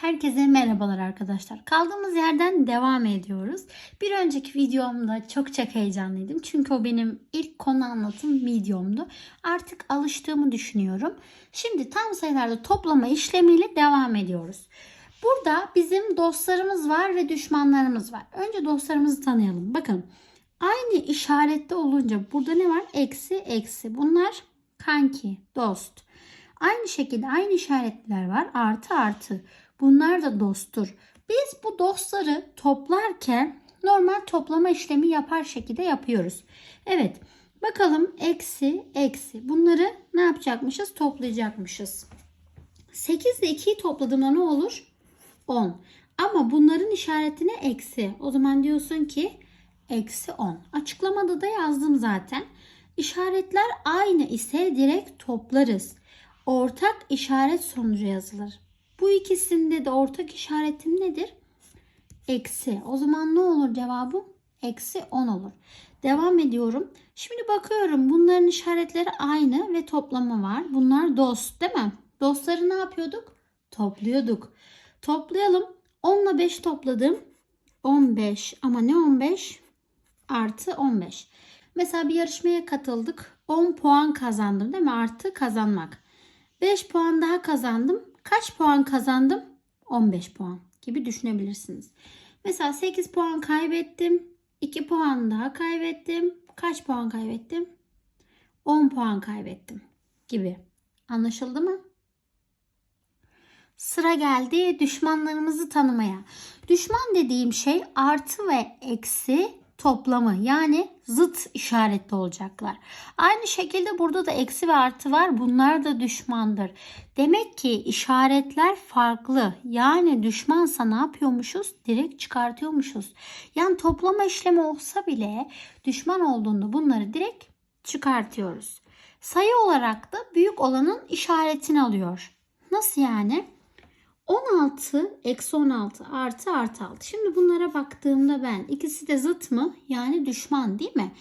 Herkese merhabalar arkadaşlar. Kaldığımız yerden devam ediyoruz. Bir önceki videomda çok çok heyecanlıydım. Çünkü o benim ilk konu anlatım videomdu. Artık alıştığımı düşünüyorum. Şimdi tam sayılarda toplama işlemiyle devam ediyoruz. Burada bizim dostlarımız var ve düşmanlarımız var. Önce dostlarımızı tanıyalım. Bakın aynı işarette olunca burada ne var? Eksi eksi. Bunlar kanki, dost. Aynı şekilde aynı işaretler var. Artı artı. Bunlar da dosttur. Biz bu dostları toplarken normal toplama işlemi yapar şekilde yapıyoruz. Evet. Bakalım eksi eksi. Bunları ne yapacakmışız? Toplayacakmışız. 8 ile 2'yi topladığımda ne olur? 10. Ama bunların işaretine eksi. O zaman diyorsun ki eksi 10. Açıklamada da yazdım zaten. İşaretler aynı ise direkt toplarız. Ortak işaret sonucu yazılır. Bu ikisinde de ortak işaretim nedir? Eksi. O zaman ne olur cevabım? Eksi 10 olur. Devam ediyorum. Şimdi bakıyorum bunların işaretleri aynı ve toplama var. Bunlar dost değil mi? Dostları ne yapıyorduk? Topluyorduk. Toplayalım. 10 ile 5 topladım. 15 ama ne 15? Artı 15. Mesela bir yarışmaya katıldık. 10 puan kazandım değil mi? Artı kazanmak. 5 puan daha kazandım. Kaç puan kazandım? 15 puan gibi düşünebilirsiniz. Mesela 8 puan kaybettim. 2 puan daha kaybettim. Kaç puan kaybettim? 10 puan kaybettim gibi. Anlaşıldı mı? Sıra geldi düşmanlarımızı tanımaya. Düşman dediğim şey artı ve eksi toplamı yani zıt işaretli olacaklar. Aynı şekilde burada da eksi ve artı var. Bunlar da düşmandır. Demek ki işaretler farklı. Yani düşmansa ne yapıyormuşuz? Direkt çıkartıyormuşuz. Yani toplama işlemi olsa bile düşman olduğunda bunları direkt çıkartıyoruz. Sayı olarak da büyük olanın işaretini alıyor. Nasıl yani? 16 eksi 16 artı artı 6. Şimdi bunlara baktığımda ben ikisi de zıt mı? Yani düşman değil mi?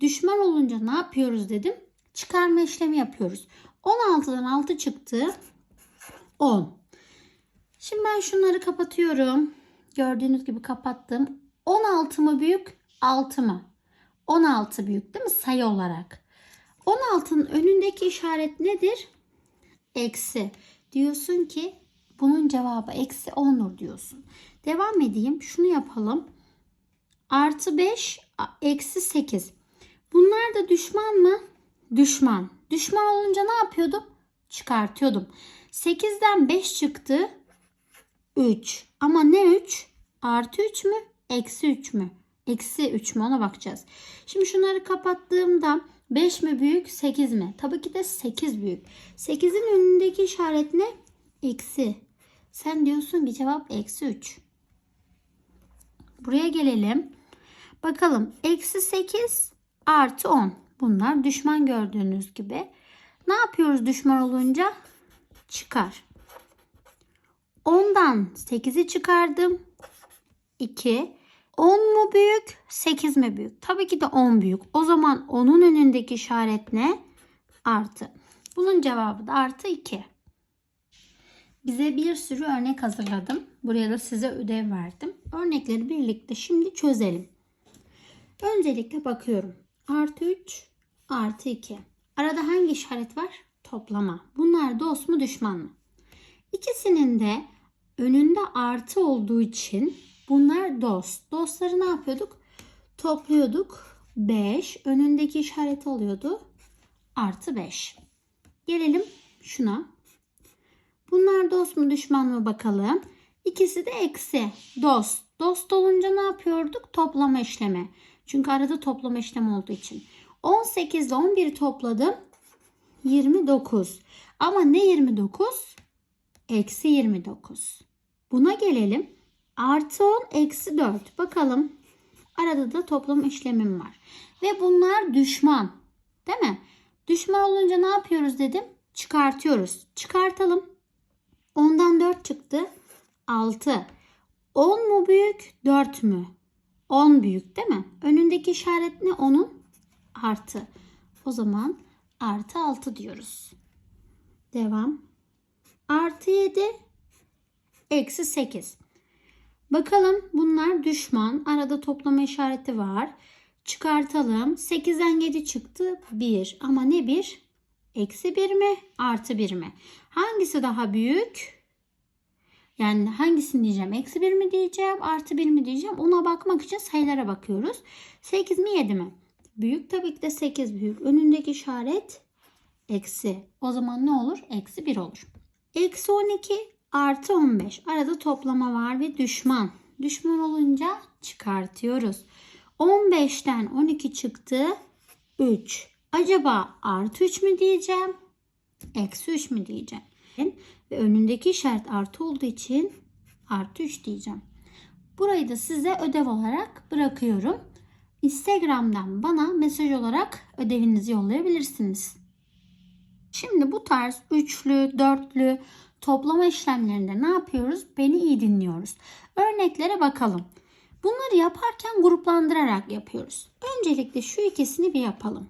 Düşman olunca ne yapıyoruz dedim. Çıkarma işlemi yapıyoruz. 16'dan 6 çıktı. 10. Şimdi ben şunları kapatıyorum. Gördüğünüz gibi kapattım. 16 mı büyük? 6 mı? 16 büyük değil mi sayı olarak? 16'nın önündeki işaret nedir? Eksi. Diyorsun ki bunun cevabı eksi 10'dur diyorsun. Devam edeyim. Şunu yapalım. Artı 5 eksi 8. Bunlar da düşman mı? Düşman. Düşman olunca ne yapıyordum? Çıkartıyordum. 8'den 5 çıktı. 3. Ama ne 3? Artı 3 mü? Eksi 3 mü? Eksi 3 mü? Ona bakacağız. Şimdi şunları kapattığımda 5 mi büyük 8 mi? Tabii ki de 8 büyük. 8'in önündeki işaret ne? Eksi. Sen diyorsun ki cevap eksi 3. Buraya gelelim. Bakalım eksi 8 artı 10. Bunlar düşman gördüğünüz gibi. Ne yapıyoruz düşman olunca? Çıkar. 10'dan 8'i çıkardım. 2. 10 mu büyük? 8 mi büyük? Tabii ki de 10 büyük. O zaman onun önündeki işaret ne? Artı. Bunun cevabı da artı 2. Bize bir sürü örnek hazırladım. Buraya da size ödev verdim. Örnekleri birlikte şimdi çözelim. Öncelikle bakıyorum. Artı 3, artı 2. Arada hangi işaret var? Toplama. Bunlar dost mu düşman mı? İkisinin de önünde artı olduğu için bunlar dost. Dostları ne yapıyorduk? Topluyorduk. 5. Önündeki işareti alıyordu. Artı 5. Gelelim şuna. Bunlar dost mu düşman mı bakalım. İkisi de eksi. Dost. Dost olunca ne yapıyorduk? Toplama işlemi. Çünkü arada toplama işlemi olduğu için. 18 ile 11'i topladım. 29. Ama ne 29? Eksi 29. Buna gelelim. Artı 10 eksi 4. Bakalım. Arada da toplama işlemim var. Ve bunlar düşman. Değil mi? Düşman olunca ne yapıyoruz dedim? Çıkartıyoruz. Çıkartalım. 10'dan 4 çıktı. 6. 10 mu büyük 4 mü? 10 büyük değil mi? Önündeki işaret ne? 10'un artı. O zaman artı 6 diyoruz. Devam. Artı 7 Eksi 8. Bakalım bunlar düşman. Arada toplama işareti var. Çıkartalım. 8'den 7 çıktı. 1. Ama ne 1? Eksi 1 mi? Artı 1 mi? Hangisi daha büyük? Yani hangisini diyeceğim? Eksi 1 mi diyeceğim? Artı 1 mi diyeceğim? Ona bakmak için sayılara bakıyoruz. 8 mi 7 mi? Büyük tabii ki de 8 büyük. Önündeki işaret eksi. O zaman ne olur? Eksi 1 olur. Eksi 12 artı 15. Arada toplama var ve düşman. Düşman olunca çıkartıyoruz. 15'ten 12 çıktı. 3. Acaba artı 3 mü diyeceğim? Eksi 3 mü diyeceğim? Ve önündeki işaret artı olduğu için artı 3 diyeceğim. Burayı da size ödev olarak bırakıyorum. Instagram'dan bana mesaj olarak ödevinizi yollayabilirsiniz. Şimdi bu tarz üçlü, dörtlü toplama işlemlerinde ne yapıyoruz? Beni iyi dinliyoruz. Örneklere bakalım. Bunları yaparken gruplandırarak yapıyoruz. Öncelikle şu ikisini bir yapalım.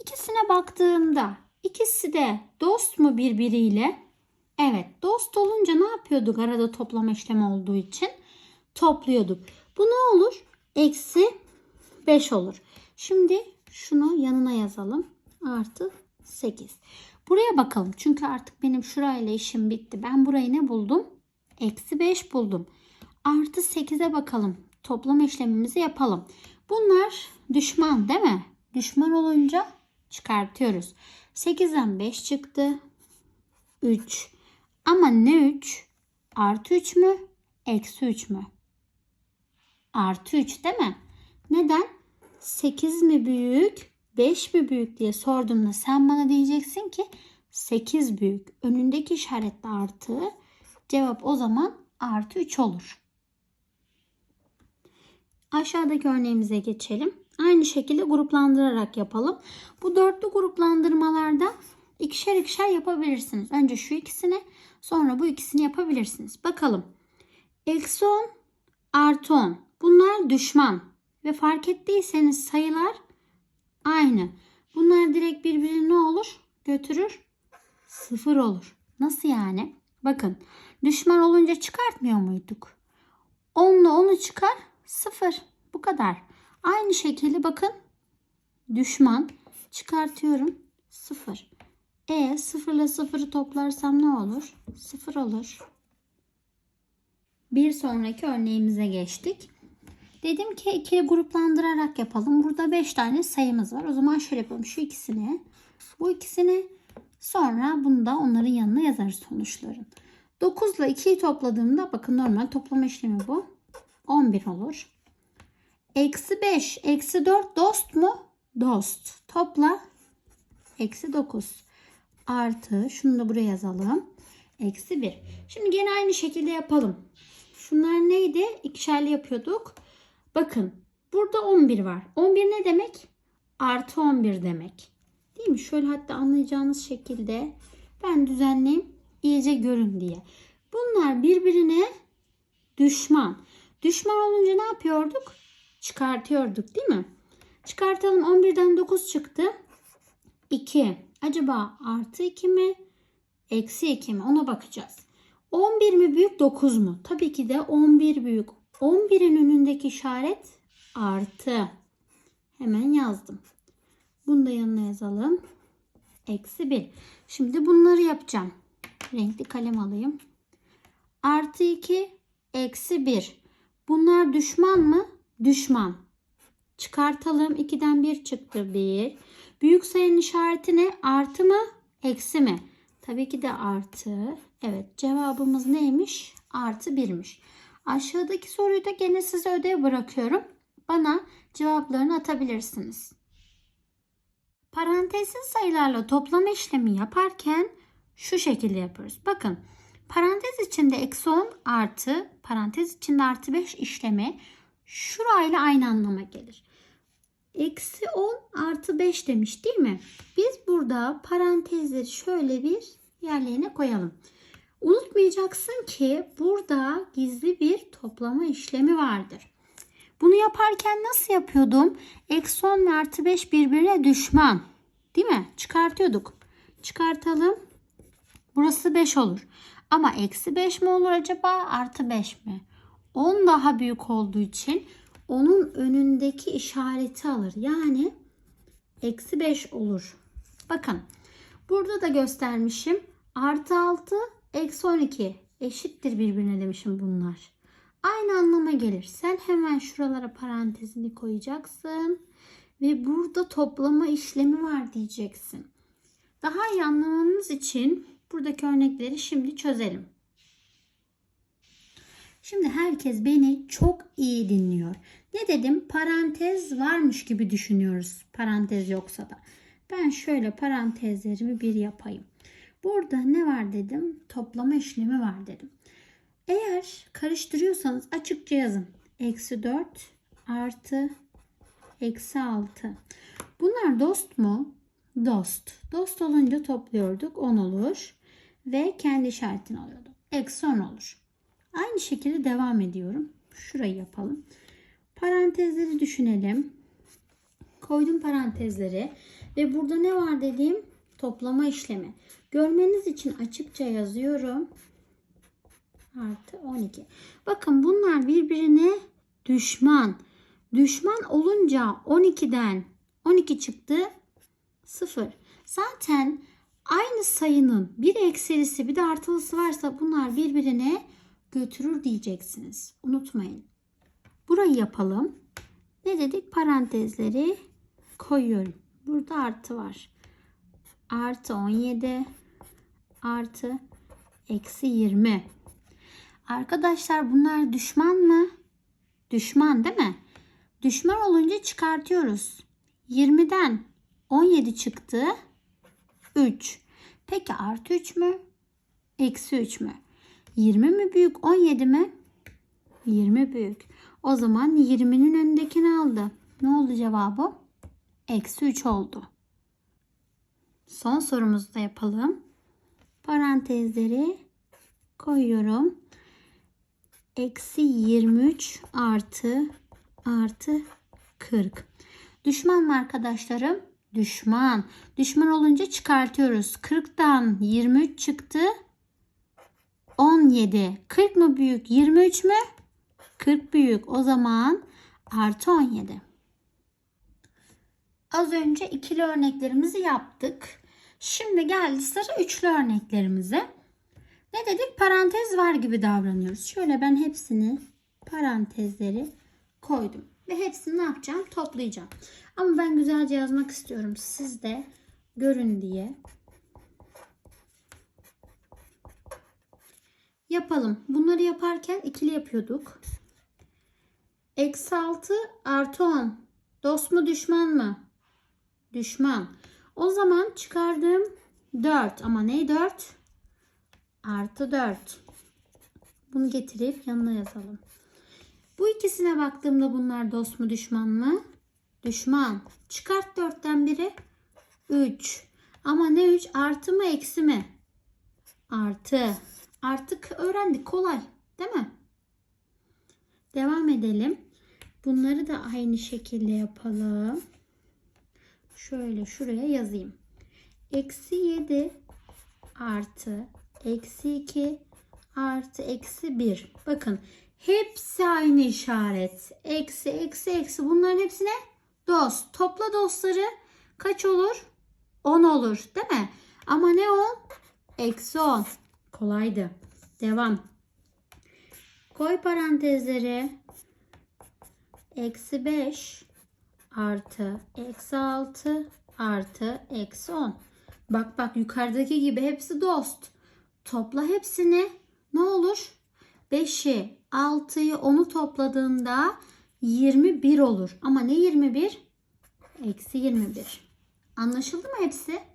İkisine baktığımda ikisi de dost mu birbiriyle? Evet, dost olunca ne yapıyorduk arada toplama işlemi olduğu için? Topluyorduk. Bu ne olur? Eksi 5 olur. Şimdi şunu yanına yazalım. Artı 8. Buraya bakalım. Çünkü artık benim şurayla işim bitti. Ben burayı ne buldum? Eksi 5 buldum. Artı 8'e bakalım. Toplama işlemimizi yapalım. Bunlar düşman değil mi? Düşman olunca çıkartıyoruz. 8'den 5 çıktı. 3. Ama ne 3? Artı 3 mü? Eksi 3 mü? Artı 3 değil mi? Neden? 8 mi büyük, 5 mi büyük diye sorduğumda sen bana diyeceksin ki 8 büyük. Önündeki işaretle artı. Cevap o zaman artı 3 olur. Aşağıdaki örneğimize geçelim. Aynı şekilde gruplandırarak yapalım. Bu dörtlü gruplandırmalarda ikişer ikişer yapabilirsiniz. Önce şu ikisini sonra bu ikisini yapabilirsiniz. Bakalım. Eksi 10 artı 10. Bunlar düşman. Ve fark ettiyseniz sayılar aynı. Bunlar direkt birbirine ne olur? Götürür. Sıfır olur. Nasıl yani? Bakın düşman olunca çıkartmıyor muyduk? 10 ile 10'u çıkar. Sıfır. Bu kadar. Aynı şekilde bakın düşman çıkartıyorum. Sıfır. E sıfır ile sıfırı toplarsam ne olur? Sıfır olur. Bir sonraki örneğimize geçtik. Dedim ki ikili gruplandırarak yapalım. Burada 5 tane sayımız var. O zaman şöyle yapalım. Şu ikisini, bu ikisini sonra bunu da onların yanına yazarız sonuçların. 9 ile 2'yi topladığımda bakın normal toplama işlemi bu. 11 olur. Eksi 5, eksi 4 dost mu? Dost. Topla. Eksi 9. Artı. Şunu da buraya yazalım. Eksi 1. Şimdi gene aynı şekilde yapalım. Şunlar neydi? İkişerli yapıyorduk. Bakın burada 11 var. 11 ne demek? Artı 11 demek. Değil mi? Şöyle hatta anlayacağınız şekilde ben düzenleyeyim. iyice görün diye. Bunlar birbirine düşman. Düşman olunca ne yapıyorduk? Çıkartıyorduk değil mi? Çıkartalım 11'den 9 çıktı. 2. Acaba artı 2 mi? Eksi 2 mi? Ona bakacağız. 11 mi büyük 9 mu? Tabii ki de 11 büyük. 11'in önündeki işaret artı. Hemen yazdım. Bunu da yanına yazalım. Eksi 1. Şimdi bunları yapacağım. Renkli kalem alayım. Artı 2, eksi 1. Bunlar düşman mı? Düşman. Çıkartalım. 2'den 1 çıktı 1. Büyük sayının işareti ne? Artı mı? Eksi mi? Tabii ki de artı. Evet cevabımız neymiş? Artı 1'miş. Aşağıdaki soruyu da gene size ödev bırakıyorum. Bana cevaplarını atabilirsiniz. Parantezsiz sayılarla toplama işlemi yaparken şu şekilde yapıyoruz. Bakın parantez içinde eksi 10 artı parantez içinde artı 5 işlemi şurayla aynı anlama gelir. Eksi 10 artı 5 demiş değil mi? Biz burada parantezleri şöyle bir yerlerine koyalım. Unutmayacaksın ki burada gizli bir toplama işlemi vardır. Bunu yaparken nasıl yapıyordum? Eksi 10 ve artı 5 birbirine düşman. Değil mi? Çıkartıyorduk. Çıkartalım. Burası 5 olur. Ama eksi 5 mi olur acaba artı 5 mi? 10 daha büyük olduğu için onun önündeki işareti alır. Yani eksi 5 olur. Bakın burada da göstermişim. Artı 6 eksi 12 eşittir birbirine demişim bunlar. Aynı anlama gelir. Sen hemen şuralara parantezini koyacaksın. Ve burada toplama işlemi var diyeceksin. Daha iyi anlamanız için buradaki örnekleri şimdi çözelim. Şimdi herkes beni çok iyi dinliyor. Ne dedim? Parantez varmış gibi düşünüyoruz. Parantez yoksa da. Ben şöyle parantezlerimi bir yapayım. Burada ne var dedim? Toplama işlemi var dedim. Eğer karıştırıyorsanız açıkça yazın. Eksi 4 artı eksi 6. Bunlar dost mu? Dost. Dost olunca topluyorduk 10 olur. Ve kendi işaretini alıyorduk. Eksi 10 olur. Aynı şekilde devam ediyorum. Şurayı yapalım. Parantezleri düşünelim. Koydum parantezleri. Ve burada ne var dediğim toplama işlemi. Görmeniz için açıkça yazıyorum. Artı 12. Bakın bunlar birbirine düşman. Düşman olunca 12'den 12 çıktı 0. Zaten aynı sayının bir eksilisi bir de artılısı varsa bunlar birbirine götürür diyeceksiniz. Unutmayın. Burayı yapalım. Ne dedik? Parantezleri koyuyorum. Burada artı var. Artı 17 artı eksi 20. Arkadaşlar bunlar düşman mı? Düşman değil mi? Düşman olunca çıkartıyoruz. 20'den 17 çıktı. 3. Peki artı 3 mü? Eksi 3 mü? 20 mi büyük 17 mi? 20 büyük. O zaman 20'nin önündekini aldı. Ne oldu cevabı? Eksi 3 oldu. Son sorumuzu da yapalım. Parantezleri koyuyorum. Eksi 23 artı artı 40. Düşman mı arkadaşlarım? Düşman. Düşman olunca çıkartıyoruz. 40'tan 23 çıktı. 17. 40 mı büyük? 23 mü? 40 büyük. O zaman artı 17. Az önce ikili örneklerimizi yaptık. Şimdi geldi sıra üçlü örneklerimize. Ne dedik? Parantez var gibi davranıyoruz. Şöyle ben hepsini parantezleri koydum. Ve hepsini ne yapacağım? Toplayacağım. Ama ben güzelce yazmak istiyorum. Siz de görün diye. Yapalım. Bunları yaparken ikili yapıyorduk. Eksi 6 artı 10. Dost mu düşman mı? Düşman. O zaman çıkardım 4. Ama ne 4? Artı 4. Bunu getirip yanına yazalım. Bu ikisine baktığımda bunlar dost mu düşman mı? Düşman. Çıkart 4'ten biri. 3. Ama ne 3? Artı mı eksi mi? Artı. Artık öğrendik kolay değil mi? Devam edelim. Bunları da aynı şekilde yapalım. Şöyle şuraya yazayım. Eksi 7 artı eksi 2 artı eksi 1. Bakın hepsi aynı işaret. Eksi eksi eksi bunların hepsine dost. Topla dostları kaç olur? 10 olur değil mi? Ama ne 10? Eksi 10. Kolaydı. Devam. Koy parantezleri. Eksi 5 artı eksi 6 artı eksi 10. Bak bak yukarıdaki gibi hepsi dost. Topla hepsini. Ne olur? 5'i, 6'yı, 10'u topladığında 21 olur. Ama ne 21? Eksi 21. Anlaşıldı mı hepsi?